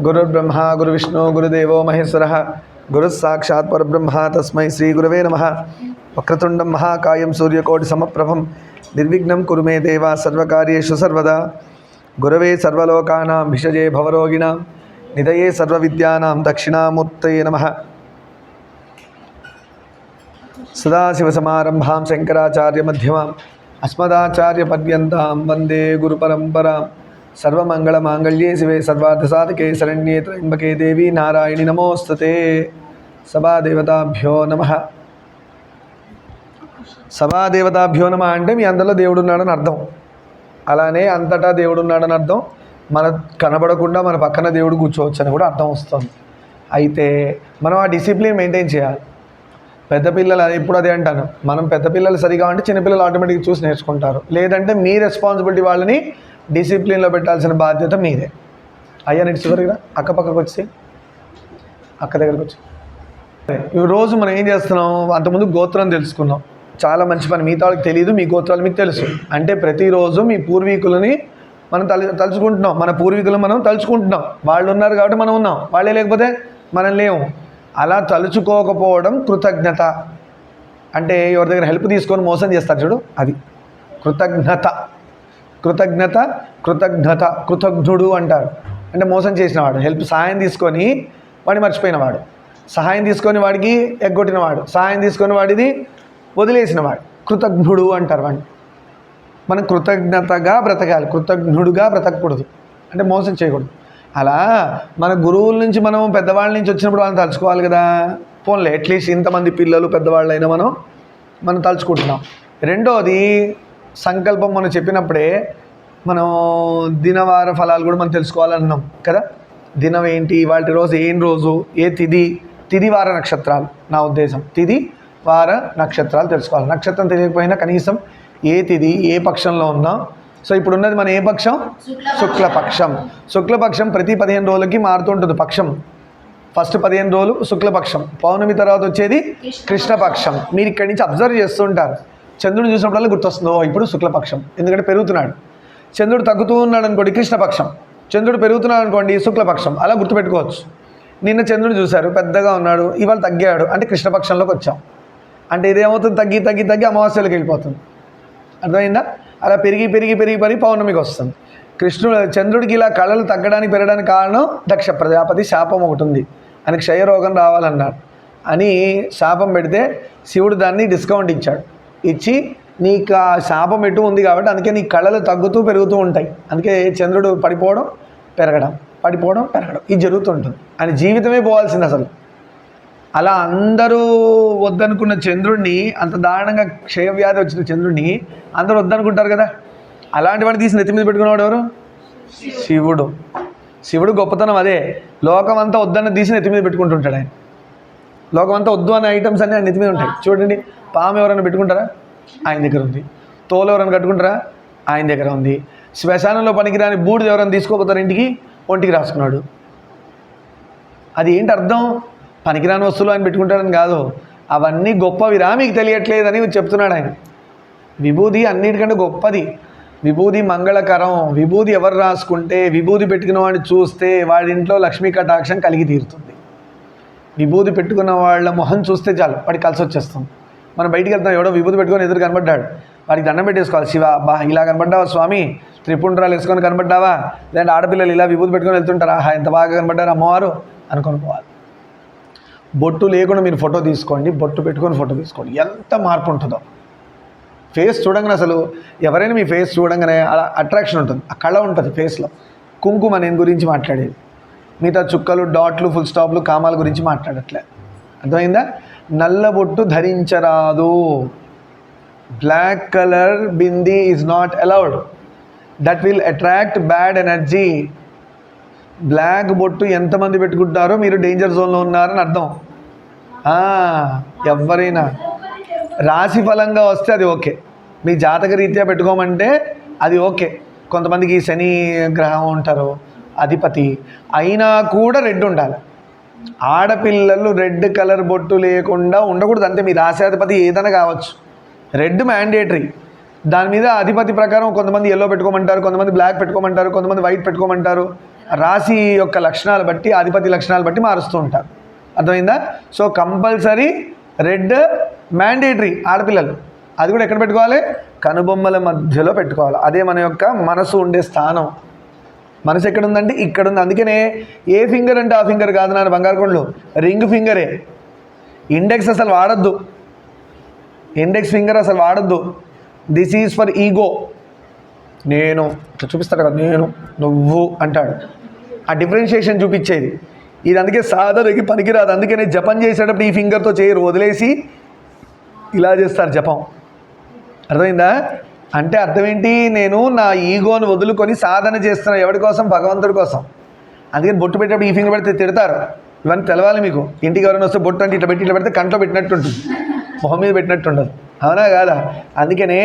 गुरुर्ब्रह्मा, गुरुविष्णु, गुरुदेवो, महेश्वरः। गुरुस्साक्षात् परब्रह्मा तस्म श्रीगुरव नम। वक्रतुण्डं महाकायं सूर्यकोटिसमप्रभं। निर्विघ्न कुर मे देवा सर्वकार्येषु सर्वदा। गुरव सर्वोकाना भिषजे भवरोगिणां। निधये सर्वविद्यानां नम नमः। शंकराचार्य मध्यमा अस्मदाचार्यपर्यता वंदे गुरुपरंपरा సర్వమంగళమాంగళ్యే శివే సర్వార్థసాధకే శరణ్యే త్రయంబకే దేవి నారాయణి నమోస్తతే. సభాదేవతాభ్యో నమ. సభాదేవతాభ్యో నమ అంటే మీ అందరిలో దేవుడు ఉన్నాడని అర్థం. అలానే అంతటా దేవుడు ఉన్నాడని అర్థం. మన కనబడకుండా మన పక్కన దేవుడు కూర్చోవచ్చు అని కూడా అర్థం వస్తుంది. అయితే మనం ఆ డిసిప్లిన్ మెయింటైన్ చేయాలి. పెద్ద పిల్లలు అది ఇప్పుడు అదే అంటాను. మనం పెద్ద పిల్లలు సరిగా ఉంటే చిన్నపిల్లలు ఆటోమేటిక్గా చూసి నేర్చుకుంటారు. లేదంటే మీ రెస్పాన్సిబిలిటీ వాళ్ళని డిసిప్లిన్లో పెట్టాల్సిన బాధ్యత మీదే. అయ్యా నేను చివరిగా అక్క పక్కకు వచ్చి అక్క దగ్గరకు వచ్చి. రోజు మనం ఏం చేస్తున్నాం? అంతకుముందు గోత్రం తెలుసుకున్నాం. చాలా మంచి పని. మిగతా వాళ్ళకి తెలియదు మీ గోత్రాలు మీకు తెలుసు. అంటే ప్రతిరోజు మీ పూర్వీకులని మనం తల తలుచుకుంటున్నాం. మన పూర్వీకులు మనం తలుచుకుంటున్నాం. వాళ్ళు ఉన్నారు కాబట్టి మనం ఉన్నాం. వాళ్ళే లేకపోతే మనం లేము. అలా తలుచుకోకపోవడం కృతజ్ఞత. అంటే ఎవరి దగ్గర హెల్ప్ తీసుకొని మోసం చేస్తారు చూడు అది. కృతజ్ఞత. కృతజ్ఞత కృతజ్ఞత కృతజ్ఞుడు అంటారు. అంటే మోసం చేసినవాడు హెల్ప్ సహాయం తీసుకొని వాడిని మర్చిపోయినవాడు. సహాయం తీసుకొని వాడికి ఎగ్గొట్టినవాడు సహాయం తీసుకొని వాడిది వదిలేసినవాడు. కృతజ్ఞుడు అంటారు వాడిని. మనం కృతజ్ఞతగా బ్రతకాలి కృతజ్ఞుడుగా బ్రతకూడదు. అంటే మోసం చేయకూడదు. అలా మన గురువుల నుంచి మనం పెద్దవాళ్ళ నుంచి వచ్చినప్పుడు వాళ్ళని తలుచుకోవాలి కదా. పోన్లే అట్లీస్ట్ ఇంతమంది పిల్లలు పెద్దవాళ్ళైనా మనం మనం తలుచుకుంటున్నాం. రెండోది సంకల్పం మనం చెప్పినప్పుడే మనం దినవార ఫలాలు కూడా మనం తెలుసుకోవాలన్నాం కదా? దినం ఏంటి? వాటి రోజు ఏం రోజు? ఏ తిథి తిథి వార నక్షత్రాలు. నా ఉద్దేశం. తిథి వార నక్షత్రాలు తెలుసుకోవాలి. నక్షత్రం తెలియకపోయినా కనీసం ఏ తిథి ఏ పక్షంలో ఉన్నా. సో ఇప్పుడు ఉన్నది మన ఏ పక్షం? శుక్లపక్షం. శుక్లపక్షం. ప్రతి పదిహేను రోజులకి మారుతుంటుంది పక్షం. ఫస్ట్ పదిహేను రోజులు శుక్లపక్షం. పౌర్ణమి తర్వాత వచ్చేది కృష్ణపక్షం. మీరు ఇక్కడి నుంచి అబ్జర్వ్ చేస్తుంటారు చంద్రుడు చూసినప్పుడల్లా గుర్తొస్తుంది? ఓ ఇప్పుడు శుక్లపక్షం. ఎందుకంటే పెరుగుతున్నాడు. చంద్రుడు తగ్గుతూ ఉన్నాడు అనుకోండి కృష్ణపక్షం. చంద్రుడు పెరుగుతున్నాడు అనుకోండి శుక్లపక్షం. అలా గుర్తుపెట్టుకోవచ్చు. నిన్న చంద్రుడు చూశారు పెద్దగా ఉన్నాడు ఇవాళ తగ్గాడు అంటే కృష్ణపక్షంలోకి వచ్చాం. అంటే ఇదేమవుతుంది తగ్గి తగ్గి తగ్గి అమావాస్యలోకి వెళ్ళిపోతుంది. అర్థమైందా? అలా పెరిగి పెరిగి పెరిగి పెరిగి పౌర్ణమికి వస్తుంది. కృష్ణుడు చంద్రుడికి ఇలా కళలు తగ్గడానికి పెరగడానికి కారణం దక్ష ప్రజాపతి శాపం ఒకటి ఉంది. అని క్షయరోగం రావాలన్నాడు. అని శాపం పెడితే శివుడు దాన్ని డిస్కౌంట్ ఇచ్చాడు. ఇచ్చి నీకు ఆ శాపం ఎటు ఉంది కాబట్టి అందుకే నీ కళలు తగ్గుతూ పెరుగుతూ ఉంటాయి. అందుకే చంద్రుడు పడిపోవడం పెరగడం పడిపోవడం పెరగడం. ఇది జరుగుతుంటుంది. ఆయన జీవితమే పోవాల్సింది అసలు. అలా అందరూ వద్దనుకున్న చంద్రుడిని అంత దారుణంగా క్షయవ్యాధి వచ్చిన చంద్రుడిని అందరూ వద్దనుకుంటారు కదా. అలాంటి వాడిని తీసి నెత్తి మీద పెట్టుకున్నవాడు ఎవరు? శివుడు. శివుడు. గొప్పతనం అదే. లోకం అంతా వద్దన్న తీసి నెత్తి మీద పెట్టుకుంటుంటాడు ఆయన. లోకం అంతా వద్దు అనే ఐటమ్స్ అన్నీ ఆయన మీద ఉంటాయి. చూడండి పాము ఎవరైనా పెట్టుకుంటారా? ఆయన దగ్గర ఉంది. తోలు ఎవరైనా కట్టుకుంటారా? ఆయన దగ్గర ఉంది. శ్మశానంలో పనికిరాని బూడిద ఎవరైనా తీసుకోపోతారు ఇంటికి? ఒంటికి రాసుకున్నాడు. అది ఏంటి అర్థం? పనికిరాని వస్తువులు ఆయన పెట్టుకుంటాడని కాదు. అవన్నీ గొప్పవిరా మీకు తెలియట్లేదని చెప్తున్నాడు ఆయన. విభూది అన్నిటికంటే గొప్పది. విభూది మంగళకరం. విభూది ఎవరు రాసుకుంటే విభూది పెట్టుకున్న వాడిని చూస్తే వాడి ఇంట్లో లక్ష్మీ కటాక్షం కలిగి తీరుతుంది. విభూది పెట్టుకున్న వాళ్ళ మొహం చూస్తే చాలు వాడికి కలిసి వచ్చేస్తుంది. మనం బయటికి వెళ్తాం ఎవడో విభూది పెట్టుకొని ఎదురు కనబడ్డాడు. వాడికి దండం పెట్టేసుకోవాలి శివ బా ఇలా కనబడ్డావా స్వామి? త్రిపుండ్రాలు వేసుకొని కనబడ్డావా? లేదంటే ఆడపిల్లలు ఇలా విభూది పెట్టుకొని వెళ్తుంటారా? ఆహా ఎంత బాగా కనబడ్డారు అమ్మవారు అనుకొని పోవాలి. బొట్టు లేకుండా మీరు ఫోటో తీసుకోండి బొట్టు పెట్టుకొని ఫోటో తీసుకోండి. ఎంత మార్పు ఉంటుందో. ఫేస్ చూడంగానే అసలు ఎవరైనా మీ ఫేస్ చూడంగానే అలా అట్రాక్షన్ ఉంటుంది ఆ కళ ఉంటుంది ఫేస్లో. కుంకుమ నేను గురించి మాట్లాడేది. మిగతా చుక్కలు డాట్లు ఫుల్ స్టాప్లు కామాల గురించి మాట్లాడట్లే. అర్థమైందా? నల్ల బొట్టు ధరించరాదు. Black colour bindi is not allowed that will attract bad energy black బొట్టు ఎంతమంది పెట్టుకుంటారో మీరు డేంజర్ జోన్లో ఉన్నారని అర్థం. ఎవరైనా. రాశి ఫలంగా వస్తే అది ఓకే. మీ జాతక రీత్యా పెట్టుకోమంటే అది ఓకే. కొంతమందికి శని గ్రహం ఉంటారు. అధిపతి. అయినా కూడా రెడ్ ఉండాలి. ఆడపిల్లలు రెడ్ కలర్ బొట్టు లేకుండా ఉండకూడదు. అంతే మీ రాశాధిపతి ఏదైనా కావచ్చు. Red mandatory. దాని మీద అధిపతి ప్రకారం కొంతమంది ఎల్లో పెట్టుకోమంటారు కొంతమంది బ్లాక్ పెట్టుకోమంటారు కొంతమంది వైట్ పెట్టుకోమంటారు. రాశి యొక్క లక్షణాలు బట్టి అధిపతి లక్షణాలు బట్టి మారుస్తూ ఉంటారు. అర్థమైందా? సో కంపల్సరీ రెడ్ మ్యాండేటరీ ఆడపిల్లలు. అది కూడా ఎక్కడ పెట్టుకోవాలి? కనుబొమ్మల మధ్యలో పెట్టుకోవాలి. అదే మన యొక్క మనసు ఉండే స్థానం. మనసు ఎక్కడ ఉందంటే ఇక్కడ ఉంది అందుకనే ఏ ఫింగర్ అంటే ఆ ఫింగర్ కాదు నాన్న బంగారు కొండలు. రింగ్ ఫింగరే. ఇండెక్స్ అసలు వాడద్దు. ఇండెక్స్ ఫింగర్ అసలు వాడద్దు. దిస్ ఈజ్ ఫర్ ఈగో నేను ఇట్లా చూపిస్తాడు కదా నేను నువ్వు అంటాడు. ఆ డిఫరెన్షియేషన్ చూపించేది. ఇది అందుకే సాధనకి పనికిరాదు. అందుకనే జపం చేసేటప్పుడు ఈ ఫింగర్తో చేయరు వదిలేసి ఇలా చేస్తారు జపం. అర్థమైందా? అంటే అర్థం ఏంటి నేను నా ఈగోను వదులుకొని సాధన చేస్తున్నాను ఎవరి కోసం? భగవంతుడి కోసం. అందుకని బొట్టు పెట్టేటప్పుడు ఈ ఫింగర్ పెడితే తిడతారు. ఇవన్నీ తెలవాలి మీకు. ఇంటికి ఎవరైనా వస్తే బొట్టు అంటే ఇట్లా పెట్టి ఇట్లా పెడితే కంట్లో పెట్టినట్టు ఉంటుంది మొహం మీద పెట్టినట్టు ఉండదు అవునా కాదా? అందుకనే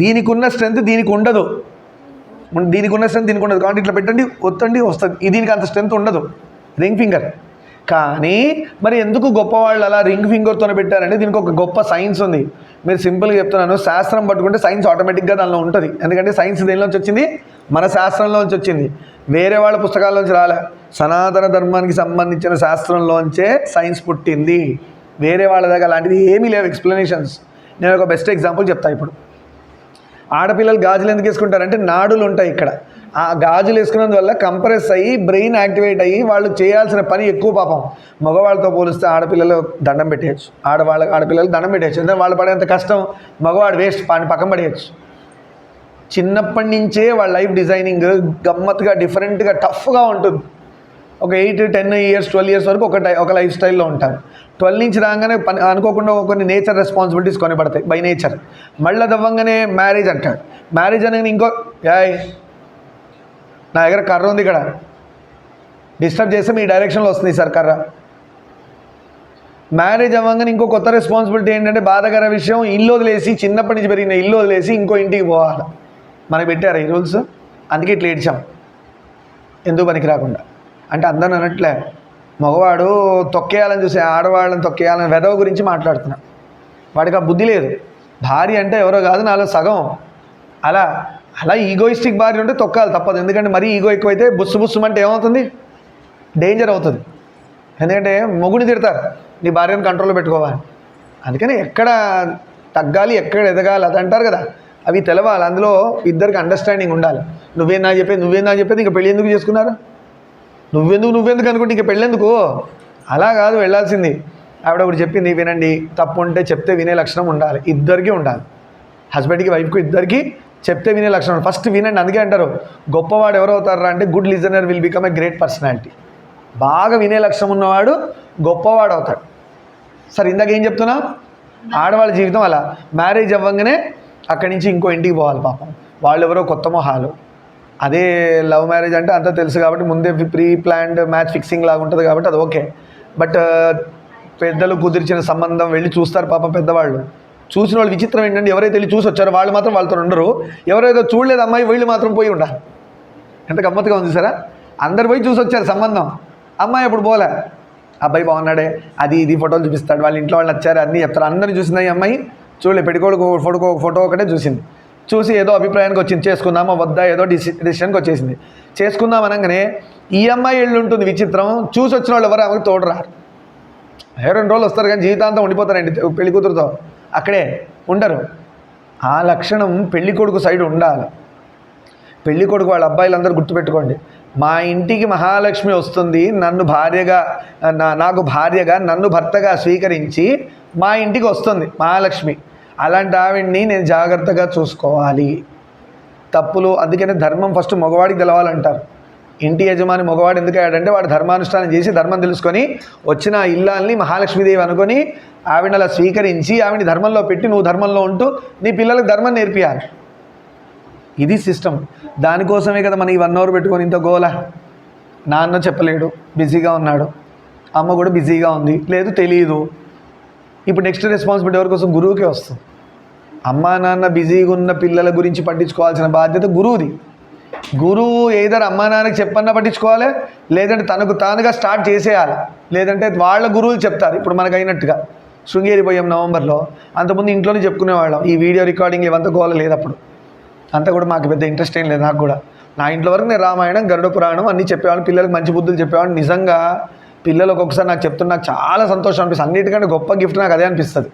దీనికి ఉన్న స్ట్రెంత్ దీనికి ఉండదు. దీనికి ఉన్న స్ట్రెంత్ దీనికి ఉండదు. కాబట్టి ఇట్లా పెట్టండి ఒత్తండి వస్తుంది. దీనికి అంత స్ట్రెంత్ ఉండదు. రింగ్ ఫింగర్ కానీ మరి ఎందుకు గొప్పవాళ్ళు అలా రింగ్ ఫింగర్తోనే పెట్టారంటే దీనికి ఒక గొప్ప సైన్స్ ఉంది. మీరు సింపుల్గా చెప్తున్నాను శాస్త్రం పట్టుకుంటే సైన్స్ ఆటోమేటిక్గా దానిలో ఉంటుంది. ఎందుకంటే సైన్స్ దేనిలోంచి వచ్చింది? మన శాస్త్రంలోంచి వచ్చింది. వేరే వాళ్ళ పుస్తకాల్లోంచి రాలే. సనాతన ధర్మానికి సంబంధించిన శాస్త్రంలోంచే సైన్స్ పుట్టింది. వేరే వాళ్ళ దగ్గర అలాంటివి ఏమీ లేవు ఎక్స్ప్లెనేషన్స్. నేను ఒక బెస్ట్ ఎగ్జాంపుల్ చెప్తాను ఇప్పుడు. ఆడపిల్లలు గాజులు ఎందుకు వేసుకుంటారంటే నాడులు ఉంటాయి ఇక్కడ. ఆ గాజులు వేసుకున్నందువల్ల కంప్రెస్ అయ్యి బ్రెయిన్ యాక్టివేట్ అయ్యి వాళ్ళు చేయాల్సిన పని ఎక్కువ పాపం. మగవాళ్ళతో పోలిస్తే ఆడపిల్లలు దండం పెట్టేయచ్చు. ఆడవాళ్ళ ఆడపిల్లలు దండం పెట్టేయచ్చు. ఎందుకంటే వాళ్ళు పడేంత కష్టం మగవాడు వేస్ట్ పాని పక్కన పడేయచ్చు. చిన్నప్పటి నుంచే వాళ్ళ లైఫ్ డిజైనింగ్ గమ్మత్తుగా డిఫరెంట్గా టఫ్గా ఉంటుంది. ఒక eight ten years twelve years వరకు ఒక టై ఒక లైఫ్ స్టైల్లో ఉంటారు. ట్వెల్వ్ నుంచి రాగానే పని అనుకోకుండా కొన్ని నేచర్ రెస్పాన్సిబిలిటీస్ కొనబడతాయి బై నేచర్. మళ్ళీ దవ్వంగానే మ్యారేజ్ అంటాడు మ్యారేజ్ అనగానే ఇంకో యాయ్ నా దగ్గర కర్ర ఉంది ఇక్కడ. డిస్టర్బ్ చేస్తే మీ డైరెక్షన్లో వస్తుంది సార్ కర్ర. మ్యారేజ్ అవ్వగానే ఇంకో కొత్త రెస్పాన్సిబిలిటీ ఏంటంటే బాధకర విషయం ఇల్లు వదిలేసి చిన్నప్పటి నుంచి పెరిగిన ఇల్లు వదిలేసి ఇంకో ఇంటికి పోవాలి. మనకి పెట్టారు ఈ రూల్స్ అందుకే ఇట్లా ఏడ్చాం. ఎందుకు పనికి రాకుండా? అంటే అందరిని అనట్లే మగవాడు తొక్కేయాలని చూసి ఆడవాళ్ళని తొక్కేయాలని వెదవ గురించి మాట్లాడుతున్నా. వాడికి ఆ బుద్ధి లేదు. భార్య అంటే ఎవరో కాదు నాలో సగం. అలా అలా ఈగోయిస్టిక్ భార్య ఉంటే తొక్కాలి తప్పదు. ఎందుకంటే మరీ ఈగో ఎక్కువైతే బుస్సు బుస్సు అంటే ఏమవుతుంది? డేంజర్ అవుతుంది. ఎందుకంటే మొగుని తిడతారు నీ భార్యను కంట్రోల్లో పెట్టుకోవాలి అందుకని ఎక్కడ తగ్గాలి ఎక్కడ ఎదగాలి అది అంటారు కదా. అవి తెలవాలి. అందులో ఇద్దరికి అండర్స్టాండింగ్ ఉండాలి. నువ్వేం నాకు చెప్పేది నువ్వేం నాకు చెప్పేది ఇంకా పెళ్ళి ఎందుకు చేసుకున్నారు? నువ్వెందుకు నువ్వెందుకు అనుకుంటే ఇంకా పెళ్ళెందుకు? అలా కాదు వెళ్ళాల్సింది. ఆవిడ ఒకటి చెప్పింది వినండి తప్పు ఉంటే చెప్తే వినే లక్షణం ఉండాలి. ఇద్దరికీ ఉండాలి. హస్బెండ్కి వైఫ్కి ఇద్దరికీ చెప్తే వినే లక్షణం ఫస్ట్ వినండి అందుకే అంటారు గొప్పవాడు ఎవరు అవుతారా అంటే good listener will become a great personality బాగా వినే లక్షణం ఉన్నవాడు గొప్పవాడు అవుతాడు. సరే ఇందాక ఏం చెప్తున్నా? ఆడవాళ్ళ జీవితం అలా. మ్యారేజ్ అవ్వగానే అక్కడి నుంచి ఇంకో ఇంటికి పోవాలి పాపం. వాళ్ళు ఎవరో కొత్త మొహాలు. అదే లవ్ మ్యారేజ్ అంటే అంతా తెలుసు కాబట్టి ముందే ప్రీ ప్లాన్డ్ మ్యాచ్ ఫిక్సింగ్ లాగా ఉంటుంది కాబట్టి అది ఓకే. బట్ పెద్దలు కుదిర్చిన సంబంధం వెళ్ళి చూస్తారు పాపం పెద్దవాళ్ళు. చూసిన వాళ్ళు విచిత్రం ఏంటంటే ఎవరైతే వెళ్ళి చూసి వచ్చారో వాళ్ళు మాత్రం వాళ్ళతో ఉండరు. ఎవరైతే చూడలేదు అమ్మాయి వీళ్ళు మాత్రం పోయి ఉండ. ఎంత గమ్మత్తుగా ఉంది సరే అందరు పోయి చూసి వచ్చారు సంబంధం. అమ్మాయి అప్పుడు పోలే. అబ్బాయి బాగున్నాడే అది ఇది ఫోటోలు చూపిస్తాడు వాళ్ళ ఇంట్లో వాళ్ళు నచ్చారు అన్నీ చెప్తారు. అందరిని చూసిందా ఈ అమ్మాయి. చూడలే పెట్టుకోడుకు ఫోటో ఫోటో ఒకటే చూసింది. చూసి ఏదో అభిప్రాయానికి వచ్చింది చేసుకుందామా వద్దా ఏదో డిసి డిసిషన్కి వచ్చేసింది. చేసుకుందాం అనగానే ఈ అమ్మాయి ఇల్లు ఉంటుంది విచిత్రం చూసి వచ్చిన వాళ్ళు ఎవరు ఆమెకు తోడరారు. రెండు రోజులు వస్తారు కానీ జీవితాంతం ఉండిపోతారండి పెళ్ళి కూతురుతో. అక్కడే ఉండరు. ఆ లక్షణం పెళ్ళి కొడుకు సైడ్ ఉండాలి. పెళ్ళి కొడుకు వాళ్ళ అబ్బాయిలందరూ గుర్తుపెట్టుకోండి. మా ఇంటికి మహాలక్ష్మి వస్తుంది నన్ను భార్యగా నా నాకు భార్యగా నన్ను భర్తగా స్వీకరించి మా ఇంటికి వస్తుంది మహాలక్ష్మి. అలాంటి ఆవిడ్ని నేను జాగ్రత్తగా చూసుకోవాలి. తప్పులు అందుకనే ధర్మం ఫస్ట్ మగవాడికి తెలవాలంటారు. ఇంటి యజమాని మగవాడు ఎందుకు అయ్యాడంటే వాడు ధర్మానుష్ఠానం చేసి ధర్మం తెలుసుకొని వచ్చిన ఇల్లాల్ని మహాలక్ష్మీదేవి అనుకొని ఆవిడని అలా స్వీకరించి ఆవిడని ధర్మంలో పెట్టి నువ్వు ధర్మంలో ఉంటూ నీ పిల్లలకు ధర్మం నేర్పియాలి. ఇది సిస్టమ్ దానికోసమే కదా మనం ఈ వన్ అవర్ పెట్టుకొని ఇంత గోల. నాన్న చెప్పలేడు బిజీగా ఉన్నాడు. అమ్మ కూడా బిజీగా ఉంది. లేదు తెలియదు ఇప్పుడు నెక్స్ట్ రెస్పాన్సిబిలిటీ ఎవరి కోసం? గురువుకే వస్తుంది. అమ్మా నాన్న బిజీగా ఉన్న పిల్లల గురించి పట్టించుకోవాల్సిన బాధ్యత గురువుది. గురువు ఏదైనా అమ్మా నాన్నకి చెప్పన్నా పట్టించుకోవాలి? లేదంటే తనకు తానుగా స్టార్ట్ చేసేయాలి. లేదంటే వాళ్ళ గురువులు చెప్తారు. ఇప్పుడు మనకు అయినట్టుగా. శృంగేరి పోయాం నవంబర్లో. అంతకుముందు ఇంట్లోనే చెప్పుకునేవాళ్ళం. ఈ వీడియో రికార్డింగ్ ఇవంతా గోల లేదు అప్పుడు అంతా కూడా మాకు పెద్ద ఇంట్రెస్ట్ ఏం లేదు నాకు కూడా. నా ఇంట్లో వరకు నేను రామాయణం గరుడ పురాణం అన్నీ చెప్పేవాడిని. పిల్లలకు మంచి బుద్ధులు చెప్పేవాడిని. నిజంగా పిల్లలు ఒక్కొక్కసారి నాకు చెప్తున్నా నాకు చాలా సంతోషం అనిపిస్తుంది. అన్నిటికంటే గొప్ప గిఫ్ట్ నాకు అదే అనిపిస్తుంది.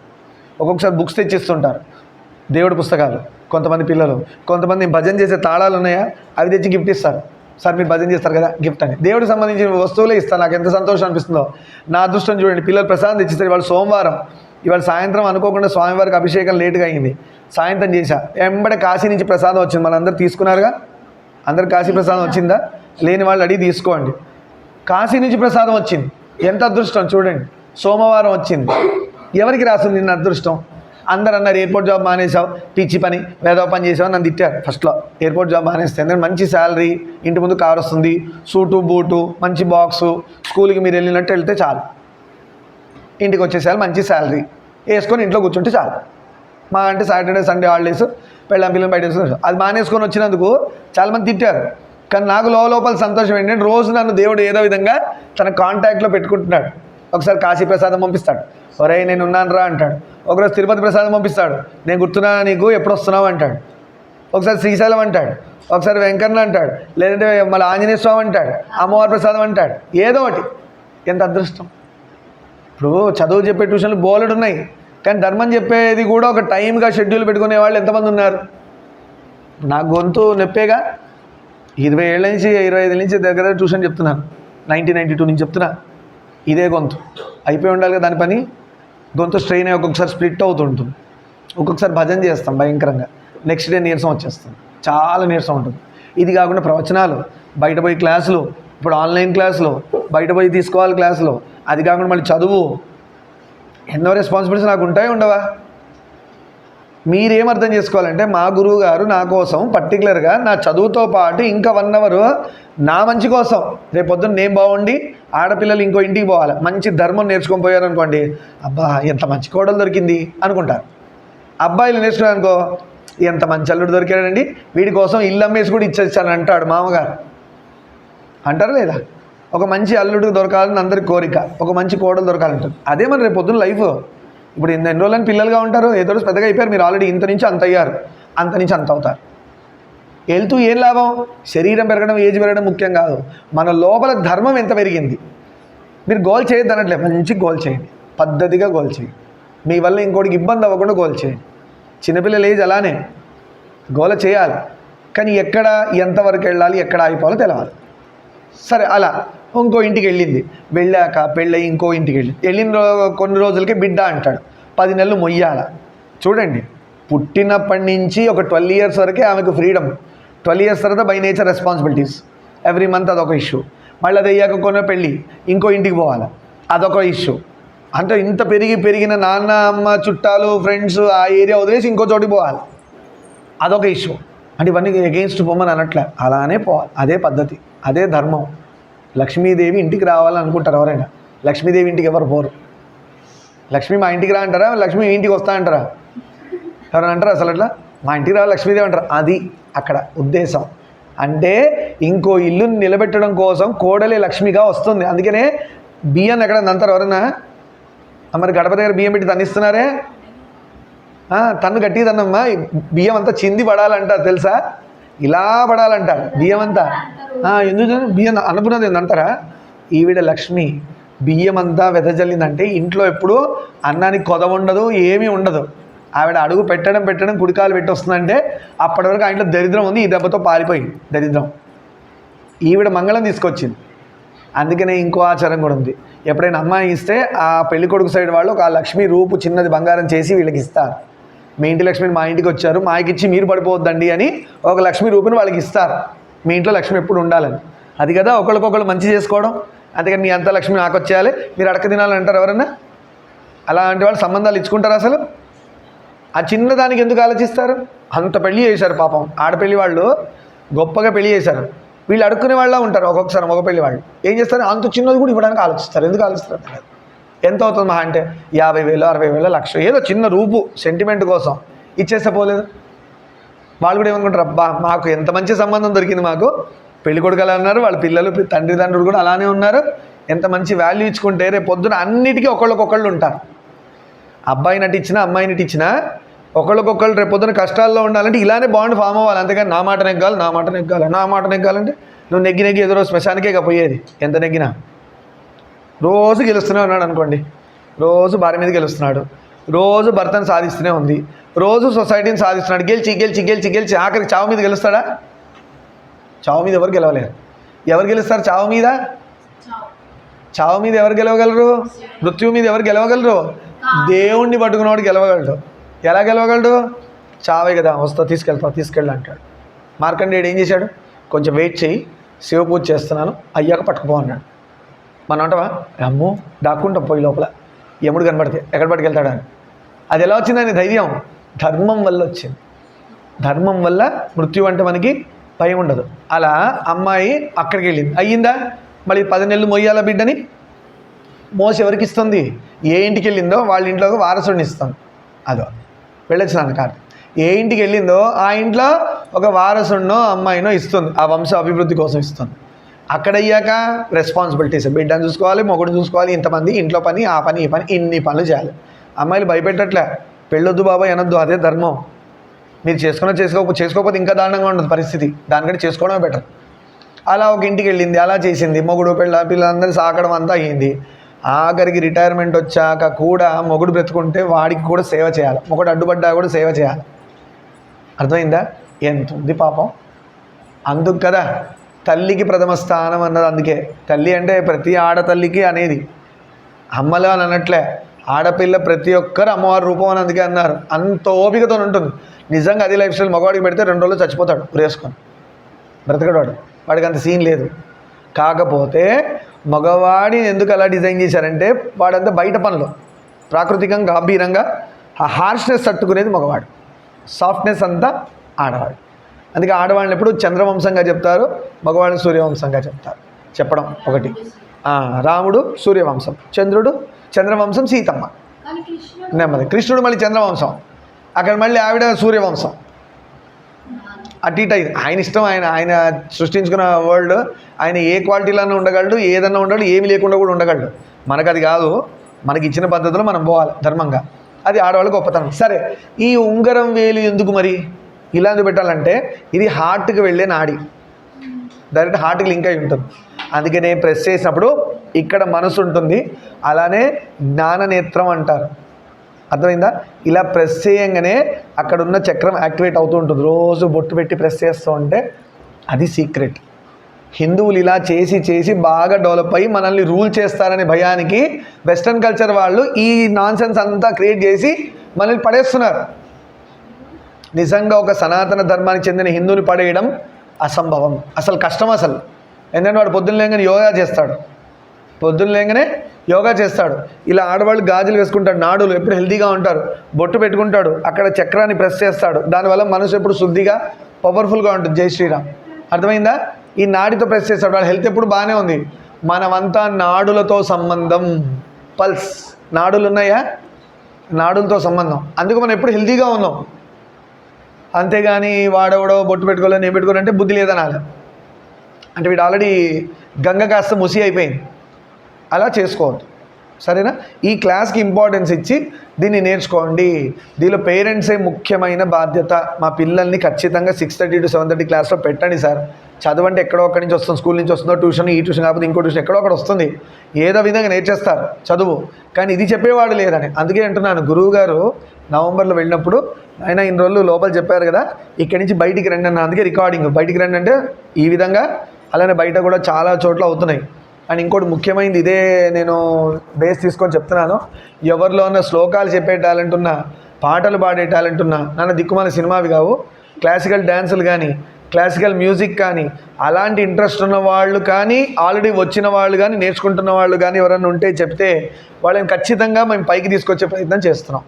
ఒక్కొక్కసారి బుక్స్ తెచ్చిస్తుంటారు. దేవుడి పుస్తకాలు కొంతమంది పిల్లలు. కొంతమంది భజన చేసే తాళాలు ఉన్నాయా? అవి తెచ్చి గిఫ్ట్ ఇస్తారు. సార్ మీరు భజన చేస్తారు కదా గిఫ్ట్ అని. దేవుడికి సంబంధించిన వస్తువులే ఇస్తాను నాకు ఎంత సంతోషం అనిపిస్తుందో. నా అదృష్టం చూడండి పిల్లలు ప్రసాదం తెచ్చిస్తారు. ఇవాళ సోమవారం. ఇవాళ సాయంత్రం అనుకోకుండా స్వామివారికి అభిషేకం లేటుగా అయింది. సాయంత్రం చేశా. ఎంబడే కాశీ నుంచి ప్రసాదం వచ్చింది. మనందరూ తీసుకున్నారుగా? అందరు కాశీ ప్రసాదం వచ్చిందా? లేని వాళ్ళు అడిగి తీసుకోండి. కాశీ నుంచి ప్రసాదం వచ్చింది. ఎంత అదృష్టం చూడండి. సోమవారం వచ్చింది. ఎవరికి రాసింది నిన్న అదృష్టం? అందరు అన్నారు ఎయిర్పోర్ట్ జాబ్ మానేసావు పిచ్చి పని వేదో పని చేసావు నన్ను తిట్టారు. ఫస్ట్లో ఎయిర్పోర్ట్ జాబ్ మానేస్తే ఎందుకంటే మంచి శాలరీ ఇంటి ముందు కార్ వస్తుంది సూటు బూటు మంచి బాక్సు స్కూల్కి మీరు వెళ్ళినట్టు వెళ్తే చాలు. ఇంటికి వచ్చేసారి మంచి శాలరీ వేసుకొని ఇంట్లో కూర్చుంటే చాలు. మా అంటే సాటర్డే సండే హాలిడేస్ పెళ్ళం పిల్లలు బయట అది మానేసుకొని వచ్చినందుకు చాలామంది తిట్టారు. కానీ నాకు లో లోపల సంతోషం ఏంటంటే రోజు నన్ను దేవుడు ఏదో విధంగా తన కాంటాక్ట్లో పెట్టుకుంటున్నాడు. ఒకసారి కాశీ ప్రసాదం పంపిస్తాడు. ఒరే నేను ఉన్నాను రా అంటాడు. ఒకరోజు తిరుపతి ప్రసాదం పంపిస్తాడు. నేను గుర్తున్నా నీకు ఎప్పుడు వస్తున్నావు అంటాడు. ఒకసారి శ్రీశైలం అంటాడు. ఒకసారి వెంకన్న అంటాడు. లేదంటే మళ్ళీ ఆంజనేయ స్వామి అంటాడు. అమ్మవారి ప్రసాదం అంటాడు. ఏదో ఒకటి. ఎంత అదృష్టం. ఇప్పుడు చదువు చెప్పే ట్యూషన్లు బోలెడు ఉన్నాయి. కానీ ధర్మం చెప్పేది కూడా ఒక టైంగా షెడ్యూల్ పెట్టుకునే వాళ్ళు ఎంతమంది ఉన్నారు? నా గొంతు నొప్పేగా? ఇరవై ఏళ్ళ నుంచి ఇరవై ఐదు నుంచి దగ్గర ట్యూషన్ చెప్తున్నాను. నైన్టీన్ నైంటీ టూ నుంచి చెప్తున్నా. ఇదే గొంతు. అయిపోయి ఉండాలి కదా దాని పని? గొంతు స్ట్రెయిన్ అయ్యి ఒక్కొక్కసారి స్ప్లిట్ అవుతుంటుంది. ఒక్కొక్కసారి భజన చేస్తాం భయంకరంగా. నెక్స్ట్ డే నీరసం వచ్చేస్తుంది. చాలా నీరసం ఉంటుంది. ఇది కాకుండా ప్రవచనాలు. బయట పోయి క్లాసులు. ఇప్పుడు ఆన్లైన్ క్లాసులు. బయట పోయి తీసుకోవాలి క్లాసులు. అది కాకుండా మళ్ళీ చదువు. ఎన్నో రెస్పాన్సిబిలిటీస్ నాకు ఉంటాయి ఉండవా? మీరేం అర్థం చేసుకోవాలంటే మా గురువు గారు నా కోసం పర్టికులర్గా నా చదువుతో పాటు ఇంకా వన్ అవర్ నా మంచి కోసం. రేపు పొద్దున్న నేను బాగుండి ఆడపిల్లలు ఇంకో ఇంటికి పోవాలి. మంచి ధర్మం నేర్చుకొని పోయారు అనుకోండి అబ్బా ఎంత మంచి కోడలు దొరికింది అనుకుంటారు. అబ్బాయిలు నేర్చుకున్నారు అనుకో ఎంత మంచి అల్లుడు దొరికాడండి. వీడి కోసం ఇల్లు అమ్మేసి కూడా ఇచ్చేస్తాను అంటాడు మామగారు. అంటారు లేదా? ఒక మంచి అల్లుడు దొరకాలని అందరి కోరిక ఒక మంచి కోడలు దొరకాలంటారు. అదే మన రేపు పొద్దున్న లైఫ్. ఇప్పుడు ఎన్ని ఎన్ని రోజులని పిల్లలుగా ఉంటారు ఏదో రోజు పెద్దగా అయిపోయారు మీరు ఆల్రెడీ ఇంత నుంచి అంత అయ్యారు అంత నుంచి అంత అవుతారు. వెళ్తూ ఏం లాభం? శరీరం పెరగడం ఏజ్ పెరగడం ముఖ్యం కాదు. మన లోపల ధర్మం ఎంత పెరిగింది? మీరు గోల్ చేయొద్దు అనట్లే మంచి గోల్ చేయండి. పద్ధతిగా గోల్ చేయండి. మీ వల్ల ఇంకోటికి ఇబ్బంది అవ్వకుండా గోల్ చేయండి. చిన్నపిల్లలు ఏజ్ అలానే గోల చేయాలి. కానీ ఎక్కడ ఎంతవరకు వెళ్ళాలి ఎక్కడ ఆగిపోవాలో తెలవాలి. సరే అలా. ఇంకో ఇంటికి వెళ్ళింది. వెళ్ళాక పెళ్ళి ఇంకో ఇంటికి వెళ్ళింది వెళ్ళిన కొన్ని రోజులకి బిడ్డ అంటాడు. పది నెలలు మొయ్యాల. చూడండి పుట్టినప్పటి నుంచి ఒక ట్వెల్వ్ ఇయర్స్ వరకే ఆమెకు ఫ్రీడమ్. ట్వెల్వ్ ఇయర్స్ తర్వాత by nature responsibilities. Every month అదొక ఇష్యూ. మళ్ళీ అది అయ్యాక కొన్న పెళ్ళి ఇంకో ఇంటికి పోవాలి. అదొక ఇష్యూ. అంటే ఇంత పెరిగి పెరిగిన నాన్న అమ్మ చుట్టాలు ఫ్రెండ్స్ ఆ ఏరియా వదిలేసి ఇంకో చోటికి పోవాలి. అదొక ఇష్యూ. అంటే ఇవన్నీ ఎగెయిన్స్ట్ పొమ్మని అనట్లే. అలానే పోవాలి. అదే పద్ధతి. అదే ధర్మం. లక్ష్మీదేవి ఇంటికి రావాలనుకుంటారు ఎవరైనా. లక్ష్మీదేవి ఇంటికి ఎవరు పోరు. లక్ష్మి మా ఇంటికి రా అంటారా? లక్ష్మి ఇంటికి వస్తా అంటారా? ఎవరైనా అంటారా అసలు అట్లా? మా ఇంటికి రా లక్ష్మీదేవి అంటారు? అది అక్కడ ఉద్దేశం. అంటే ఇంకో ఇల్లుని నిలబెట్టడం కోసం కోడలే లక్ష్మిగా వస్తుంది. అందుకనే బియ్యం ఎక్కడ అంటారు ఎవరైనా? మరి గడప దగ్గర బియ్యం పెట్టి తన్నిస్తున్నారే? తన్ను గట్టి తన్నమ్మా. బియ్యం అంతా చింది పడాలంట తెలుసా? ఇలా పడాలంట బియ్యం అంతా ఎందుకు బియ్యం అనుకున్నది అంటారా? ఈవిడ లక్ష్మి బియ్యం అంతా వెదజల్లిందంటే ఇంట్లో ఎప్పుడు అన్నానికి కొద ఉండదు ఏమీ ఉండదు. ఆవిడ అడుగు పెట్టడం పెట్టడం కుడికాలు పెట్టి వస్తుందంటే అప్పటి వరకు ఆ ఇంట్లో దరిద్రం ఉంది ఈ దెబ్బతో పారిపోయింది దరిద్రం. ఈవిడ మంగళం తీసుకొచ్చింది. అందుకనే ఇంకో ఆచారం కూడా ఉంది. ఎప్పుడైనా అమ్మాయి ఇస్తే ఆ పెళ్ళి కొడుకు సైడ్ వాళ్ళు ఒక లక్ష్మి రూపు చిన్నది బంగారం చేసి వీళ్ళకి ఇస్తారు. మీ ఇంటి లక్ష్మి మా ఇంటికి వచ్చారు మాకిచ్చి మీరు పడిపోవద్దండి అని ఒక లక్ష్మి రూపిని వాళ్ళకి ఇస్తారు. మీ ఇంట్లో లక్ష్మి ఎప్పుడు ఉండాలని. అది కదా ఒకరికొకరు మంచి చేసుకోవడం. అందుకని మీ అంత లక్ష్మి నాకు వచ్చేయాలి. మీరు అడక తినాలని అంటారు ఎవరన్నా? అలాంటి వాళ్ళు సంబంధాలు ఇచ్చుకుంటారు అసలు? ఆ చిన్నదానికి ఎందుకు ఆలోచిస్తారు? అంత పెళ్ళి చేశారు పాపం. ఆడపెళ్ళి వాళ్ళు గొప్పగా పెళ్ళి చేశారు. వీళ్ళు అడుక్కునే వాళ్ళ ఉంటారు ఒక్కొక్కసారి మగ పెళ్ళి వాళ్ళు. ఏం చేస్తారు? అంత చిన్నది కూడా ఇవ్వడానికి ఆలోచిస్తారు. ఎందుకు ఆలోచిస్తారు? ఎంత అవుతుంది మహా అంటే యాభై వేలు అరవై వేలు లక్ష ఏదో చిన్న రూపు సెంటిమెంట్ కోసం. ఇచ్చేస్తే పోలేదు. వాళ్ళు కూడా ఏమనుకుంటారు అబ్బా మాకు ఎంత మంచి సంబంధం దొరికింది మాకు. పెళ్ళి కొడుకు అలా ఉన్నారు వాళ్ళ పిల్లలు తండ్రి తండ్రులు కూడా అలానే ఉన్నారు. ఎంత మంచి వాల్యూ ఇచ్చుకుంటే రేపు పొద్దున అన్నిటికీ ఒకళ్ళకొకళ్ళు ఉంటారు. అబ్బాయి నటించినా అమ్మాయి నటించినా ఒకళ్ళకొకళ్ళు రేపు పొద్దున కష్టాల్లో ఉండాలంటే ఇలానే బాండ్ ఫామ్ అవ్వాలి. అంతేగాని నా మాట నెగ్గాలి నా మాట నెగ్గాలి నా మాట నెగ్గాలంటే నువ్వు నెగ్గి నెగ్గి ఎదురో శ్మశానికే పోయేది. ఎంత నెగ్గినా. రోజు గెలుస్తూనే ఉన్నాడు అనుకోండి. రోజు భార్య మీద గెలుస్తున్నాడు. రోజు భర్తను సాధిస్తూనే ఉంది. రోజు సొసైటీని సాధిస్తున్నాడు. గెలిచి గెలిచి గెలిచి గెలిచి ఆఖరికి చావు మీద గెలుస్తాడా? చావు మీద ఎవరు గెలవలేరు. ఎవరు గెలుస్తారు? చావు మీద? చావు మీద ఎవరు గెలవగలరు? మృత్యువు మీద ఎవరు గెలవగలరు? దేవుణ్ణి పట్టుకున్నవాడు గెలవగలడు. ఎలా గెలవగలడు? చావే కదా వస్తా తీసుకెళ్తా తీసుకెళ్ళి అంటాడు. మార్కండేయుడు ఏం చేశాడు? కొంచెం వెయిట్ చేయి శివ పూజ చేస్తున్నాను. అయ్యాక పట్టుకుపో అన్నాడు. మనం అంటావా అమ్మో. దాక్కుంటాం పోయి లోపల. యముడు కనబడితే ఎక్కడ పట్టుకెళ్తాడు అని. అది ఎలా వచ్చిందని ధైర్యం? ధర్మం వల్ల వచ్చింది. ధర్మం వల్ల మృత్యు అంటే మనకి భయం ఉండదు. అలా అమ్మాయి అక్కడికి వెళ్ళింది. అయ్యిందా? మళ్ళీ పది నెలలు మొయ్యాల బిడ్డని? మోసి ఎవరికి ఇస్తుంది? ఏ ఇంటికి వెళ్ళిందో వాళ్ళ ఇంట్లో వారసుడిని ఇస్తుంది. అదో. వెళ్ళొచ్చినాను కాదు ఏ ఇంటికి వెళ్ళిందో ఆ ఇంట్లో ఒక వారసుడినో అమ్మాయినో ఇస్తుంది. ఆ వంశ అభివృద్ధి కోసం ఇస్తుంది. అక్కడయ్యాక రెస్పాన్సిబిలిటీస్ బిడ్డను చూసుకోవాలి మొగుడు చూసుకోవాలి ఇంతమంది ఇంట్లో పని ఆ పని ఈ పని ఇన్ని పనులు చేయాలి. అమ్మాయిలు భయపెట్టట్లే. పెళ్ళొద్దు బాబాయ్ అనొద్దు అదే ధర్మం. మీరు చేసుకున్నా చేసుకోకపోతే చేసుకోకపోతే ఇంకా దారుణంగా ఉండదు పరిస్థితి. దానికంటే చేసుకోవడమే బెటర్ అలా ఒక ఇంటికి వెళ్ళింది అలా చేసింది. మొగుడు పెళ్ళ పిల్లలందరూ సాకడం అంతా అయ్యింది. ఆఖరికి రిటైర్మెంట్ వచ్చాక కూడా మొగుడు బ్రతుకుంటే వాడికి కూడా సేవ చేయాలి. మొగుడు అడ్డుపడ్డా కూడా సేవ చేయాలి. అర్థమైందా? ఎంత ఉంది పాపం? అందుకు కదా తల్లికి ప్రథమ స్థానం అన్నది అందుకే. తల్లి అంటే ప్రతి ఆడతల్లికి అనేది. అమ్మలు అని అనట్లే ఆడపిల్ల ప్రతి ఒక్కరు అమ్మవారి రూపం అని అందుకే అన్నారు. అంత ఓపికతో ఉంటుంది. నిజంగా అది లైఫ్ స్టైల్ మగవాడికి పెడితే రెండు రోజులు చచ్చిపోతాడు ఉరేసుకొని బ్రతకడవాడు వాడికి అంత సీన్ లేదు. కాకపోతే మగవాడిని ఎందుకు అలా డిజైన్ చేశారంటే వాడంతా బయట పనులు. ప్రాకృతికంగా గంభీరంగా ఆ హార్ష్నెస్ తట్టుకునేది మగవాడు. సాఫ్ట్నెస్ అంతా ఆడవాడు. అందుకే ఆడవాళ్ళని ఎప్పుడు చంద్రవంశంగా చెప్తారు మగవాళ్ళని సూర్యవంశంగా చెప్తారు. చెప్పడం ఒకటి. రాముడు సూర్యవంశం చంద్రుడు చంద్రవంశం సీతమ్మ. నెమ్మది. కృష్ణుడు మళ్ళీ చంద్రవంశం. అక్కడ మళ్ళీ ఆవిడ సూర్యవంశం. అటు ఇటు ఆయన ఇష్టం ఆయన ఆయన సృష్టించుకున్న వరల్డ్ ఆయన ఏ క్వాలిటీలోనే ఉండగలడు ఏదన్నా ఉండడు ఏమి లేకుండా కూడా ఉండగలడు. మనకు అది కాదు. మనకి ఇచ్చిన పద్ధతిలో మనం పోవాలి ధర్మంగా. అది ఆడవాళ్ళ గొప్పతనం. సరే. ఈ ఉంగరం వేలు ఎందుకు మరి? ఇలా ఎందుకు పెట్టాలంటే ఇది హార్ట్కి వెళ్ళే నాడి. డైరెక్ట్ హార్ట్కి లింక్ అయి ఉంటుంది. అందుకనే ప్రెస్ చేసినప్పుడు ఇక్కడ మనసు ఉంటుంది. అలానే జ్ఞాన నేత్రం అంటారు. అర్థమైందా? ఇలా ప్రెస్ చేయంగానే అక్కడ ఉన్న చక్రం యాక్టివేట్ అవుతూ ఉంటుంది. రోజు బొట్టు పెట్టి ప్రెస్ చేస్తూ ఉంటే అది సీక్రెట్. హిందువులు ఇలా చేసి చేసి బాగా డెవలప్ అయ్యి మనల్ని రూల్ చేస్తారనే భయానికి వెస్ట్రన్ కల్చర్ వాళ్ళు ఈ నాన్సెన్స్ అంతా క్రియేట్ చేసి మనల్ని పడేస్తున్నారు. నిజంగా ఒక సనాతన ధర్మానికి చెందిన హిందువుని పడేయడం అసంభవం. అసలు కష్టం అసలు. ఎందుకంటే వాడు పొద్దున్న లేగానే యోగా చేస్తాడు. పొద్దున్న లేగానే యోగా చేస్తాడు. ఇలా ఆడవాళ్ళు గాజులు వేసుకుంటాడు నాడులు ఎప్పుడు హెల్దీగా ఉంటారు బొట్టు పెట్టుకుంటాడు అక్కడ చక్రాన్ని ప్రెస్ చేస్తాడు. దానివల్ల మనసు ఎప్పుడు శుద్ధిగా పవర్ఫుల్గా ఉంటుంది. జై శ్రీరామ్. అర్థమైందా? ఈ నాడితో ప్రెస్ చేస్తాడు. వాళ్ళ హెల్త్ ఎప్పుడు బాగానే ఉంది. మనమంతా నాడులతో సంబంధం. పల్స్. నాడులు ఉన్నాయా నాడులతో సంబంధం. అందుకు మనం ఎప్పుడు హెల్తీగా ఉన్నాం. అంతేగాని వాడెవడో బొట్టు పెట్టుకోవాలి నేను పెట్టుకోవాలంటే బుద్ధి లేదనాలి. అంటే వీడు ఆల్రెడీ గంగ కాస్త ముసి అయిపోయింది. అలా చేసుకోవద్దు. సరేనా? ఈ క్లాస్కి ఇంపార్టెన్స్ ఇచ్చి దీన్ని నేర్చుకోండి. దీనిలో పేరెంట్సే ముఖ్యమైన బాధ్యత. మా పిల్లల్ని ఖచ్చితంగా six thirty to seven thirty క్లాస్లో పెట్టండి సార్. చదవంటే ఎక్కడో ఒక్కడి నుంచి వస్తుంది. స్కూల్ నుంచి వస్తుందో ట్యూషన్ ఈ ట్యూషన్ కాకపోతే ఇంకో ట్యూషన్ ఎక్కడో ఒకటి వస్తుంది. ఏదో విధంగా నేర్చేస్తారు చదువు. కానీ ఇది చెప్పేవాడు లేదని. అందుకే అంటున్నాను గురువు గారు నవంబర్లో వెళ్ళినప్పుడు ఆయన ఇన్ని రోజులు లోపల చెప్పారు కదా ఇక్కడి నుంచి బయటికి రండి అన్న అందుకే రికార్డింగ్ బయటికి రండి అంటే ఈ విధంగా అలానే బయట కూడా చాలా చోట్ల అవుతున్నాయి. అండ్ ఇంకోటి ముఖ్యమైనది ఇదే నేను బేస్ తీసుకొని చెప్తున్నాను. ఎవరిలో ఉన్న శ్లోకాలు చెప్పే టాలెంట్ ఉన్నా పాటలు పాడే టాలెంట్ ఉన్నా నన్ను దిక్కుమాల సినిమావి కావు. క్లాసికల్ డ్యాన్సులు కానీ క్లాసికల్ మ్యూజిక్ కానీ అలాంటి ఇంట్రెస్ట్ ఉన్న వాళ్ళు కానీ ఆల్రెడీ వచ్చిన వాళ్ళు కానీ నేర్చుకుంటున్న వాళ్ళు కానీ ఎవరైనా ఉంటే చెప్తే వాళ్ళని ఖచ్చితంగా మేము పైకి తీసుకొచ్చే ప్రయత్నం చేస్తున్నాం.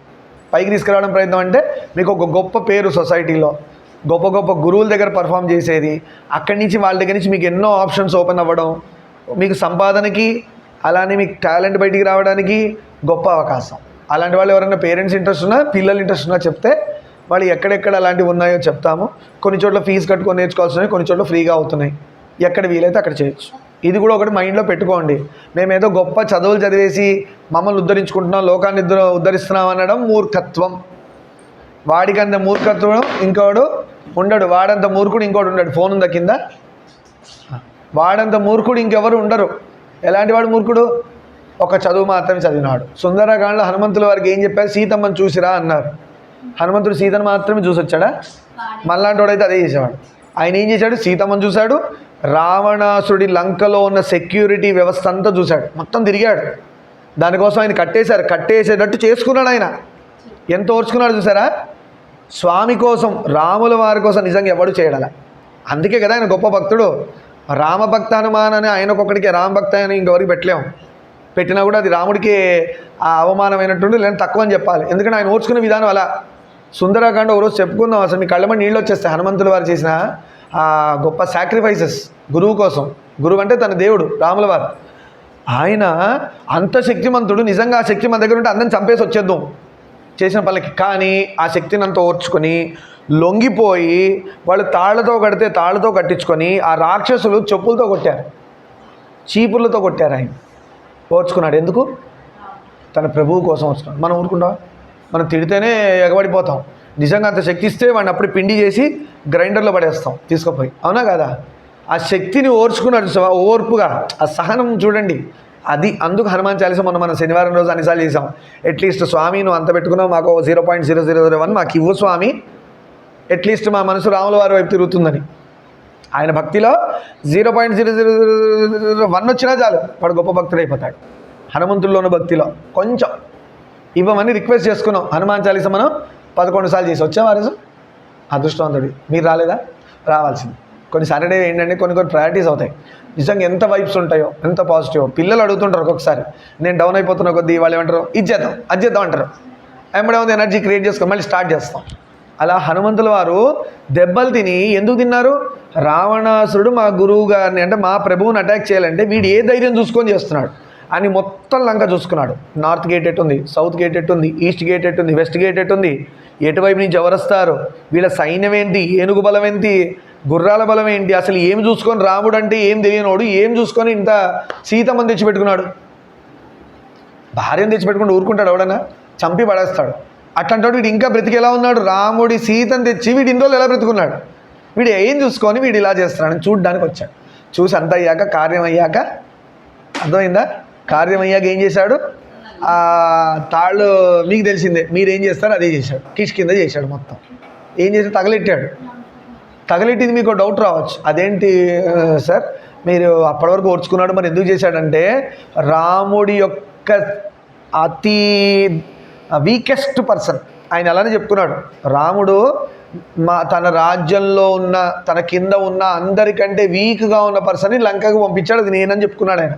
పైకి తీసుకురావడం ప్రయత్నం అంటే మీకు ఒక గొప్ప పేరు సొసైటీలో. గొప్ప గొప్ప గురువుల దగ్గర పర్ఫామ్ చేసేది. అక్కడి నుంచి వాళ్ళ దగ్గర నుంచి మీకు ఎన్నో ఆప్షన్స్ ఓపెన్ అవ్వడం. మీకు సంపాదనకి అలానే మీకు టాలెంట్ బయటికి రావడానికి గొప్ప అవకాశం. అలాంటి వాళ్ళు ఎవరైనా పేరెంట్స్ ఇంట్రెస్ట్ ఉన్నా పిల్లలు ఇంట్రెస్ట్ ఉన్నా చెప్తే వాళ్ళు ఎక్కడెక్కడ అలాంటివి ఉన్నాయో చెప్తాము. కొన్ని చోట్ల ఫీజు కట్టుకొని నేర్చుకోవాల్సినవి కొన్ని చోట్ల ఫ్రీగా అవుతున్నాయి. ఎక్కడ వీలైతే అక్కడ చేయొచ్చు. ఇది కూడా ఒకటి మైండ్లో పెట్టుకోండి. మేమేదో గొప్ప చదువులు చదివేసి మమ్మల్ని ఉద్ధరించుకుంటున్నాం లోకాన్ని ఉద్ధ ఉద్ధరిస్తున్నాం అనడం మూర్ఖత్వం. వాడికంత మూర్ఖత్వం ఇంకోడు ఉండడు. వాడంత మూర్ఖుడు ఇంకోటి ఉండడు. ఫోన్ ఉందా కింద? వాడంత మూర్ఖుడు ఇంకెవరు ఉండరు. ఎలాంటి వాడు మూర్ఖుడు? ఒక చదువు మాత్రమే చదివినాడు. సుందరకాండలో హనుమంతుల వారికి ఏం చెప్పారు? సీతమ్మని చూసిరా అన్నారు. హనుమంతుడు సీతను మాత్రమే చూసి వచ్చాడా మళ్ళాంటి వాడైతే అదే చేసేవాడు. ఆయన ఏం చేశాడు? సీతమ్మని చూశాడు. రావణాసుడి లంకలో ఉన్న సెక్యూరిటీ వ్యవస్థ అంతా చూశాడు. మొత్తం తిరిగాడు. దానికోసం ఆయన కట్టేశారు. కట్టేసేటట్టు చేసుకున్నాడు ఆయన. ఎంత ఓర్చుకున్నాడు చూసారా? స్వామి కోసం రాముల వారి కోసం నిజంగా ఎవడు చేయడాల? అందుకే కదా ఆయన గొప్ప భక్తుడు. రామభక్త హనుమాన్ అని ఆయనకొక్కడికి రామభక్త అని ఇంకెవరికి పెట్టలేము పెట్టినా కూడా అది రాముడికి ఆ అవమానమైనట్టుండి లేని తక్కువ అని చెప్పాలి. ఎందుకంటే ఆయన ఓర్చుకునే విధానం అలా. సుందరాకాండ ఒకరోజు చెప్పుకుందాం అసలు మీ కళ్ళమని నీళ్ళు వచ్చేస్తాయి. హనుమంతుల వారు చేసిన ఆ గొప్ప సాక్రిఫైసెస్ గురువు కోసం. గురువు అంటే తన దేవుడు రాముల వారు. ఆయన అంత శక్తిమంతుడు నిజంగా ఆ శక్తి మన దగ్గర ఉంటే అందరిని చంపేసి వచ్చేద్దాం. చేసిన పనులకి. కానీ ఆ శక్తిని అంతా ఓర్చుకొని లొంగిపోయి వాళ్ళు తాళ్ళతో కడితే తాళ్ళతో కట్టించుకొని ఆ రాక్షసులు చెప్పులతో కొట్టారు. చీపుర్లతో కొట్టారు ఆయన. ఓర్చుకున్నాడు. ఎందుకు? తన ప్రభువు కోసం వచ్చుకున్నాడు మనం ఊరుకుంటాం మనం తిడితేనే ఎగబడిపోతాం. నిజంగా అంత శక్తి ఇస్తే వాడిని అప్పుడు పిండి చేసి గ్రైండర్లో పడేస్తాం. తీసుకుపోయి. అవునా కదా? ఆ శక్తిని ఓర్చుకున్నాడు ఓర్పుగా ఆ సహనం చూడండి. అది అందుకు హనుమాన్ చాలీసా మొన్న మనం శనివారం రోజు అన్నిసార్లు చేసాం అట్లీస్ట్ స్వామి నువ్వు అంత పెట్టుకున్నావు మాకు zero point zero zero zero one మాకు ఇవ్వు స్వామి. అట్లీస్ట్ మా మనసు రాముల వారి వైపు తిరుగుతుందని. ఆయన భక్తిలో zero point zero zero zero one వచ్చినా చాలు. వాడు గొప్ప భక్తుడు అయిపోతాడు. హనుమంతుల్లోని భక్తిలో కొంచెం ఇవ్వమని రిక్వెస్ట్ చేసుకున్నాం. హనుమాన్ చాలీస మనం పదకొండు సార్లు చేసి వచ్చాం ఆ అదృష్టవంతుడి. మీరు రాలేదా? రావాల్సింది. కొన్ని సాటర్డే ఏంటంటే కొన్ని కొన్ని ప్రయారిటీస్ అవుతాయి. నిజంగా ఎంత వైబ్స్ ఉంటాయో ఎంత పాజిటివ్. పిల్లలు అడుగుతుంటారు ఒక్కొక్కసారి. నేను డౌన్ అయిపోతున్న కొద్దీ వాళ్ళు ఏమంటారు? ఇది చేద్దాం అది చేద్దాం అంటారు. ఎంబడే ఉంది ఎనర్జీ క్రియేట్ చేసుకొని మళ్ళీ స్టార్ట్ చేస్తాం. అలా హనుమంతుల వారు దెబ్బలు తిని ఎందుకు తిన్నారు? రావణాసురుడు మా గురువు గారిని అంటే మా ప్రభువుని అటాక్ చేయాలంటే వీడు ఏ ధైర్యం చూసుకొని చేస్తున్నాడు? అని మొత్తం లంక చూసుకున్నాడు. నార్త్ గేట్ ఎట్టుంది? సౌత్ గేట్ ఎట్టుంది? ఈస్ట్ గేట్ ఎట్టుంది? వెస్ట్ గేట్ ఎట్టుంది? ఎటువైపు నుంచి ఎవరొస్తారు? వీళ్ళ సైన్యం ఏంటి? ఏనుగు బలం ఏంటి? గుర్రాల బలం ఏంటి? అసలు ఏం చూసుకొని రాముడు అంటే ఏం తెలియనోడు? ఏం చూసుకొని ఇంత సీతమ్మని తెచ్చిపెట్టుకున్నాడు? భార్యను తెచ్చిపెట్టుకుంటూ ఊరుకుంటాడు ఎవడన్నా? చంపి పడేస్తాడు. అట్లాంటి వీడు ఇంకా బ్రతికేలా ఉన్నాడు? రాముడి సీతను తెచ్చి వీడు ఇన్ని రోజులు ఎలా బ్రతుకున్నాడు? వీడు ఏం చూసుకొని వీడు ఇలా చేస్తున్నాడని చూడడానికి వచ్చాడు. చూసి అంత అయ్యాక కార్యం అయ్యాక అర్థమైందా? కార్యం అయ్యాక ఏం చేశాడు? ఆ తాళ్ళు మీకు తెలిసిందే మీరు ఏం చేస్తారో అదే చేశాడు. కిష్ కింద చేశాడు మొత్తం. ఏం చేసి తగలెట్టాడు. తగలెట్టింది మీకు డౌట్ రావచ్చు. అదేంటి సార్? మీరు అప్పటి వరకు ఓర్చుకున్నాడు మరి ఎందుకు చేశాడంటే రాముడి యొక్క అతి వీకెస్ట్ పర్సన్ ఆయన అలానే చెప్పుకున్నాడు. రాముడు మా తన రాజ్యంలో ఉన్న తన కింద ఉన్న అందరికంటే వీక్గా ఉన్న పర్సన్ని లంకకు పంపించాడు. అది నేనని చెప్పుకున్నాడు ఆయన.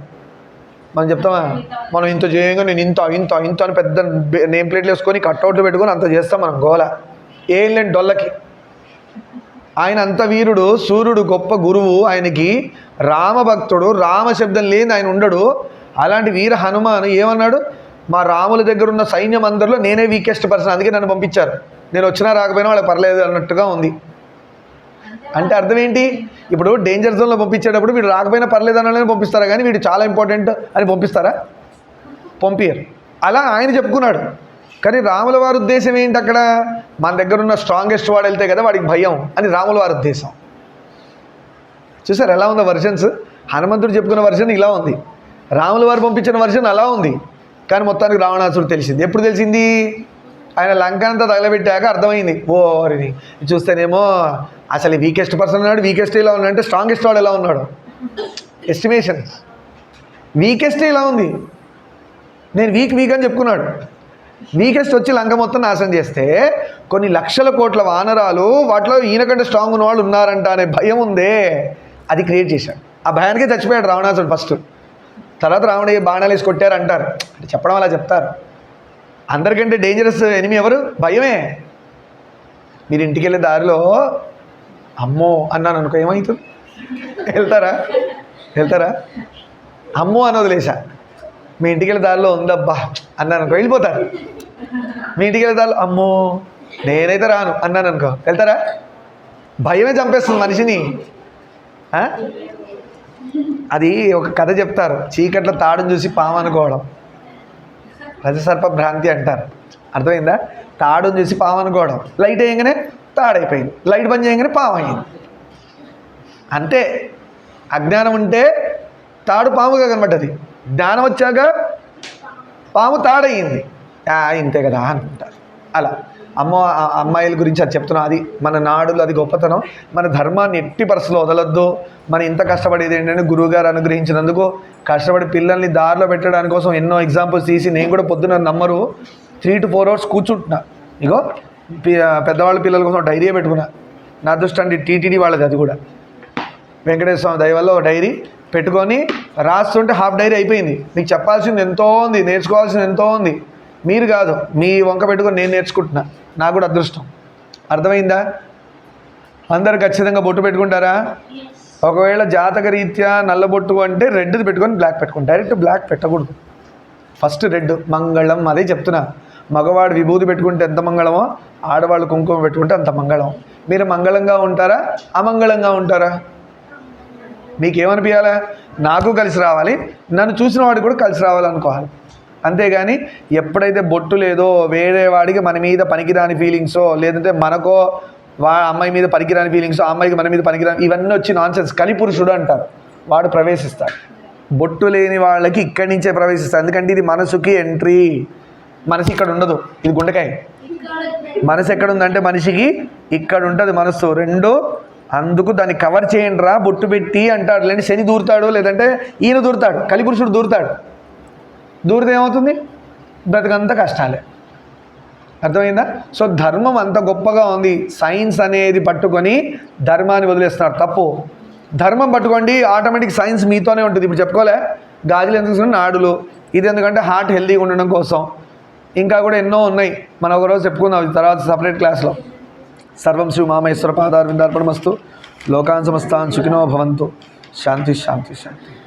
మనం చెప్తామా? మనం ఇంత చేయంగా నేను ఇంత ఇంత ఇంత అని పెద్ద నేమ్ ప్లేట్లు వేసుకొని కట్అవుట్లు పెట్టుకొని అంత చేస్తాం మనం గోల. ఏం లేని డొల్లకి. ఆయన అంత వీరుడు సూర్యుడు గొప్ప గురువు ఆయనకి రామభక్తుడు రామశబ్దం లేని ఆయన ఉండడు. అలాంటి వీర హనుమాన్ ఏమన్నాడు? మా రాముల దగ్గర ఉన్న సైన్యం అందరిలో నేనే వీకెస్ట్ పర్సన్ అందుకే నన్ను పంపించారు. నేను వచ్చినా రాకపోయినా వాళ్ళకి పర్లేదు అన్నట్టుగా ఉంది. అంటే అర్థం ఏంటి? ఇప్పుడు డేంజర్ జోన్లో పంపించేటప్పుడు వీడు రాకపోయినా పర్లేదు అనాలని పంపిస్తారా? కానీ వీడు చాలా ఇంపార్టెంట్ అని పంపిస్తారా? పంపియరు. అలా ఆయన చెప్పుకున్నాడు. కానీ రాముల వారి ఉద్దేశం ఏంటి అక్కడ? మన దగ్గర ఉన్న స్ట్రాంగెస్ట్ వాడు వెళ్తే కదా వాడికి భయం అని రాముల వారి ఉద్దేశం. చూసారు ఎలా ఉందో వర్షన్స్ హనుమంతుడు చెప్పుకున్న వర్షన్ ఇలా ఉంది. రాముల వారు పంపించిన వర్షన్ అలా ఉంది. కానీ మొత్తానికి రావణాసుడు తెలిసింది. ఎప్పుడు తెలిసింది? ఆయన లంక అంతా తగలబెట్టాక అర్థమైంది. ఓరిని చూస్తేనేమో అసలు వీకెస్ట్ పర్సన్ ఉన్నాడు వీకెస్ట్ ఇలా ఉన్నాడు అంటే స్ట్రాంగెస్ట్ వాడు ఎలా ఉన్నాడు? ఎస్టిమేషన్ వీకెస్ట్ ఇలా ఉంది? నేను వీక్ వీక్ అని చెప్పుకున్నాడు. వీకెస్ట్ వచ్చి లంక మొత్తం నాశనం చేస్తే కొన్ని లక్షల కోట్ల వానరాలు వాటిలో ఈయనకంటే స్ట్రాంగ్ ఉన్న వాళ్ళు ఉన్నారంట అనే భయం ఉందే. అది క్రియేట్ చేశాడు. ఆ భయానికే చచ్చిపోయాడు రావణాసుడు ఫస్ట్ తర్వాత రావణయ్య బాణాలు వేసి కొట్టారు అంటారు అంటే చెప్పడం అలా చెప్తారు. అందరికంటే డేంజరస్ ఎనిమి ఎవరు? భయమే. మీరు ఇంటికి వెళ్ళే దారిలో అమ్మో అన్నాను అనుకో ఏమవుతుంది వెళ్తారా? వెళ్తారా? అమ్మో అని వదిలేసా. మీ ఇంటికి వెళ్ళే దారిలో ఉందబ్బా అన్నాను అనుకో వెళ్ళిపోతారు. మీ ఇంటికి వెళ్ళే దారిలో అమ్మో నేనైతే రాను అన్నాను అనుకో వెళ్తారా? భయమే చంపేస్తుంది మనిషిని. అది ఒక కథ చెప్తారు. చీకట్ల తాడును చూసి పాము అనుకోవడం. రజసర్ప భ్రాంతి అంటారు. అర్థమైందా? తాడుని చూసి పాము అనుకోవడం. లైట్ వేయగానే తాడైపోయింది. లైట్ బంద్ చేయగానే పాము అయింది. అంతే. అజ్ఞానం ఉంటే తాడు పాముగా కనబడ్డది. జ్ఞానం వచ్చాక పాము తాడయింది. ఇంతే కదా అనుకుంటారు అలా. అమ్మ అమ్మాయిల గురించి అది చెప్తున్నా. అది మన నాడులు అది గొప్పతనం. మన ధర్మాన్ని ఎట్టి పరిస్థితుల్లో వదలొద్దు. మనం ఇంత కష్టపడేది ఏంటంటే గురువుగారు అనుగ్రహించినందుకు కష్టపడి పిల్లల్ని దారిలో పెట్టడానికి కోసం ఎన్నో ఎగ్జాంపుల్స్ తీసి నేను కూడా పొద్దున నమ్మరు. త్రీ టు ఫోర్ అవర్స్ కూర్చుంటున్నా. ఇగో పి- పెద్దవాళ్ళ పిల్లల కోసం డైరీ పెట్టుకున్నా. నా దృష్టి టీటీడీ వాళ్ళది అది కూడా. వెంకటేశ్వర స్వామి దయ వల్ల ఒక డైరీ పెట్టుకొని రాస్తుంటే హాఫ్ డైరీ అయిపోయింది. మీకు చెప్పాల్సింది ఎంతో ఉంది నేర్చుకోవాల్సింది ఎంతో ఉంది. మీరు కాదు మీ వంక పెట్టుకొని నేను నేర్చుకుంటున్నా. నాకు కూడా అదృష్టం. అర్థమైందా? అందరు ఖచ్చితంగా బొట్టు పెట్టుకుంటారా? ఒకవేళ జాతక రీత్యా నల్ల బొట్టు అంటే రెడ్ది పెట్టుకొని బ్లాక్ పెట్టుకోండి. డైరెక్ట్ బ్లాక్ పెట్టకూడదు. ఫస్ట్ రెడ్ మంగళం అదే చెప్తున్నా. మగవాడు విభూతి పెట్టుకుంటే ఎంత మంగళమో ఆడవాళ్ళు కుంకుమ పెట్టుకుంటే అంత మంగళం. మీరు మంగళంగా ఉంటారా? అమంగళంగా ఉంటారా? మీకేమనిపించాలా నాకు కలిసి రావాలి. నన్ను చూసిన వాడికి కూడా కలిసి రావాలనుకోవాలి. అంతేగాని ఎప్పుడైతే బొట్టు లేదో వేరే వాడికి మన మీద పనికిరాని ఫీలింగ్సో లేదంటే మనకో వా అమ్మాయి మీద పనికిరాని ఫీలింగ్స్ అమ్మాయికి మన మీద పనికిరాని ఇవన్నీ వచ్చి నాన్ సెన్స్ కలిపురుషుడు అంటారు. వాడు ప్రవేశిస్తాడు. బొట్టు లేని వాళ్ళకి ఇక్కడి నుంచే ప్రవేశిస్తాడు. ఎందుకంటే ఇది మనసుకి ఎంట్రీ మనసు ఇక్కడ ఉండదు. ఇది గుండెకాయ. మనసు ఎక్కడ ఉందంటే మనిషికి ఇక్కడ ఉంటుంది మనసు రెండు అందుకు దాన్ని కవర్ చేయండి రా బొట్టు పెట్టి అంటాడు. లేని శని దూరుతాడు లేదంటే ఈయన దూరుతాడు. కలిపురుషుడు దూరుతాడు. దూరితే ఏమవుతుంది? బ్రతకంత కష్టాలే. అర్థమైందా? సో ధర్మం అంత గొప్పగా ఉంది. సైన్స్ అనేది పట్టుకొని ధర్మాన్ని వదిలేస్తున్నారు. తప్పు. ధర్మం పట్టుకోండి ఆటోమేటిక్ సైన్స్ మీతోనే ఉంటుంది. ఇప్పుడు చెప్పుకోలే? గాజులు ఎందుకు తీసుకున్నా? నాడులు. ఇది ఎందుకంటే హార్ట్ హెల్తీగా ఉండడం కోసం. ఇంకా కూడా ఎన్నో ఉన్నాయి. మనం ఒకరోజు చెప్పుకుందాం. తర్వాత సపరేట్ క్లాస్లో. సర్వం శ్రీ మామేశ్వర పాదార్విందార్పణమస్తు. లోకాన్ సమస్తాన్ సుఖినో భవంతు. శాంతి శాంతి శాంతి.